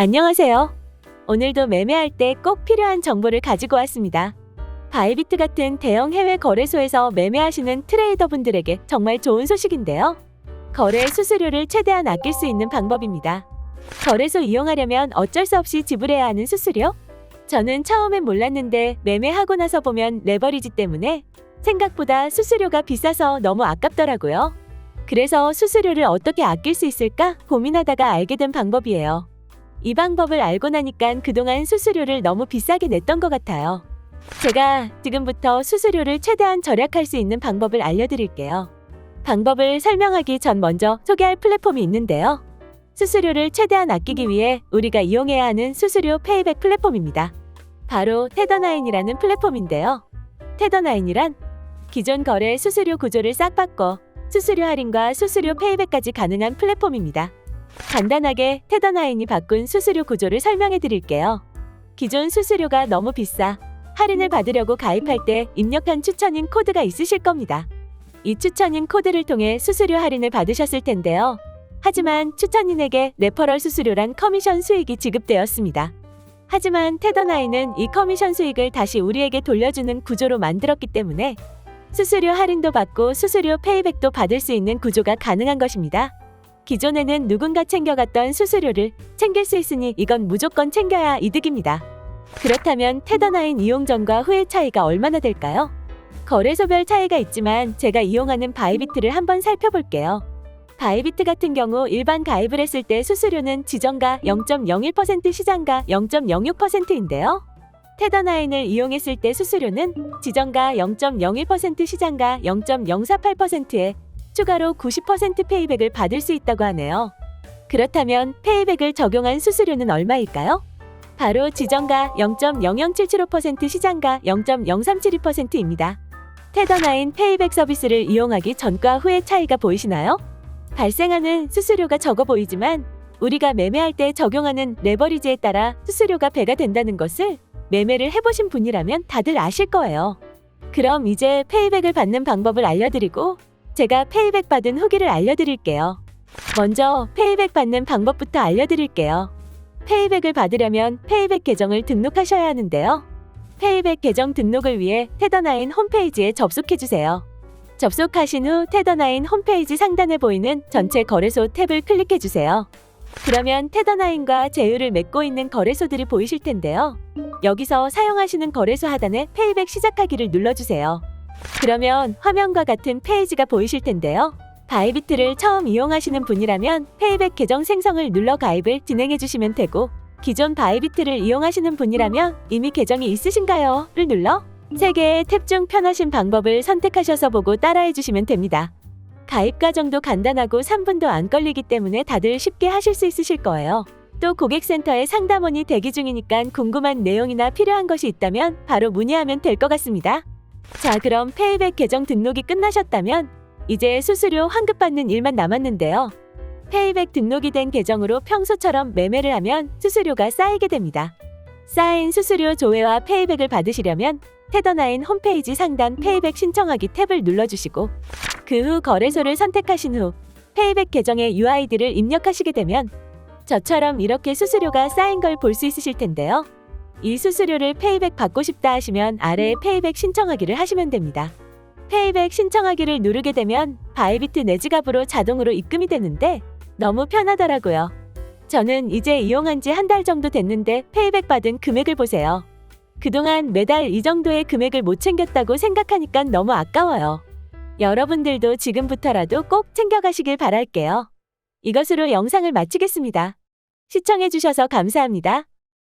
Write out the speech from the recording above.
안녕하세요. 오늘도 매매할 때 꼭 필요한 정보를 가지고 왔습니다. 바이비트 같은 대형 해외 거래소에서 매매하시는 트레이더분들에게 정말 좋은 소식인데요. 거래 수수료를 최대한 아낄 수 있는 방법입니다. 거래소 이용하려면 어쩔 수 없이 지불해야 하는 수수료? 저는 처음엔 몰랐는데 매매하고 나서 보면 레버리지 때문에 생각보다 수수료가 비싸서 너무 아깝더라고요. 그래서 수수료를 어떻게 아낄 수 있을까 고민하다가 알게 된 방법이에요. 이 방법을 알고 나니까 그동안 수수료를 너무 비싸게 냈던 것 같아요. 제가 지금부터 수수료를 최대한 절약할 수 있는 방법을 알려드릴게요. 방법을 설명하기 전 먼저 소개할 플랫폼이 있는데요. 수수료를 최대한 아끼기 위해 우리가 이용해야 하는 수수료 페이백 플랫폼입니다. 바로 테더나인이라는 플랫폼인데요. 테더나인이란 기존 거래 수수료 구조를 싹 바꿔 수수료 할인과 수수료 페이백까지 가능한 플랫폼입니다. 간단하게 테더나인이 바꾼 수수료 구조를 설명해 드릴게요. 기존 수수료가 너무 비싸 할인을 받으려고 가입할 때 입력한 추천인 코드가 있으실 겁니다. 이 추천인 코드를 통해 수수료 할인을 받으셨을 텐데요. 하지만 추천인에게 레퍼럴 수수료란 커미션 수익이 지급되었습니다. 하지만 테더나인은 이 커미션 수익을 다시 우리에게 돌려주는 구조로 만들었기 때문에 수수료 할인도 받고 수수료 페이백도 받을 수 있는 구조가 가능한 것입니다. 기존에는 누군가 챙겨갔던 수수료를 챙길 수 있으니 이건 무조건 챙겨야 이득입니다. 그렇다면 테더나인 이용 전과 후의 차이가 얼마나 될까요? 거래소별 차이가 있지만 제가 이용하는 바이비트를 한번 살펴볼게요. 바이비트 같은 경우 일반 가입을 했을 때 수수료는 지정가 0.01% 시장가 0.06%인데요. 테더나인을 이용했을 때 수수료는 지정가 0.01% 시장가 0.048%에 추가로 90% 페이백을 받을 수 있다고 하네요. 그렇다면 페이백을 적용한 수수료는 얼마일까요? 바로 지정가 0.00775% 시장가 0.0372%입니다. 테더나인 페이백 서비스를 이용하기 전과 후의 차이가 보이시나요? 발생하는 수수료가 적어 보이지만 우리가 매매할 때 적용하는 레버리지에 따라 수수료가 배가 된다는 것을 매매를 해보신 분이라면 다들 아실 거예요. 그럼 이제 페이백을 받는 방법을 알려드리고 제가 페이백 받은 후기를 알려드릴게요. 먼저 페이백 받는 방법부터 알려드릴게요. 페이백을 받으려면 페이백 계정을 등록하셔야 하는데요. 페이백 계정 등록을 위해 테더나인 홈페이지에 접속해주세요. 접속하신 후 테더나인 홈페이지 상단에 보이는 전체 거래소 탭을 클릭해주세요. 그러면 테더나인과 제휴를 맺고 있는 거래소들이 보이실 텐데요. 여기서 사용하시는 거래소 하단에 페이백 시작하기를 눌러주세요. 그러면 화면과 같은 페이지가 보이실 텐데요. 바이비트를 처음 이용하시는 분이라면 페이백 계정 생성을 눌러 가입을 진행해 주시면 되고 기존 바이비트를 이용하시는 분이라면 이미 계정이 있으신가요? 를 눌러 3개의 탭 중 편하신 방법을 선택하셔서 보고 따라해 주시면 됩니다. 가입 과정도 간단하고 3분도 안 걸리기 때문에 다들 쉽게 하실 수 있으실 거예요. 또 고객센터에 상담원이 대기 중이니까 궁금한 내용이나 필요한 것이 있다면 바로 문의하면 될 것 같습니다. 자, 그럼 페이백 계정 등록이 끝나셨다면 이제 수수료 환급받는 일만 남았는데요. 페이백 등록이 된 계정으로 평소처럼 매매를 하면 수수료가 쌓이게 됩니다. 쌓인 수수료 조회와 페이백을 받으시려면 테더나인 홈페이지 상단 페이백 신청하기 탭을 눌러주시고 그 후 거래소를 선택하신 후 페이백 계정의 UID를 입력하시게 되면 저처럼 이렇게 수수료가 쌓인 걸 볼 수 있으실 텐데요. 이 수수료를 페이백 받고 싶다 하시면 아래에 페이백 신청하기를 하시면 됩니다. 페이백 신청하기를 누르게 되면 바이비트 내 지갑으로 자동으로 입금이 되는데 너무 편하더라고요. 저는 이제 이용한 지 한 달 정도 됐는데 페이백 받은 금액을 보세요. 그동안 매달 이 정도의 금액을 못 챙겼다고 생각하니까 너무 아까워요. 여러분들도 지금부터라도 꼭 챙겨가시길 바랄게요. 이것으로 영상을 마치겠습니다. 시청해주셔서 감사합니다.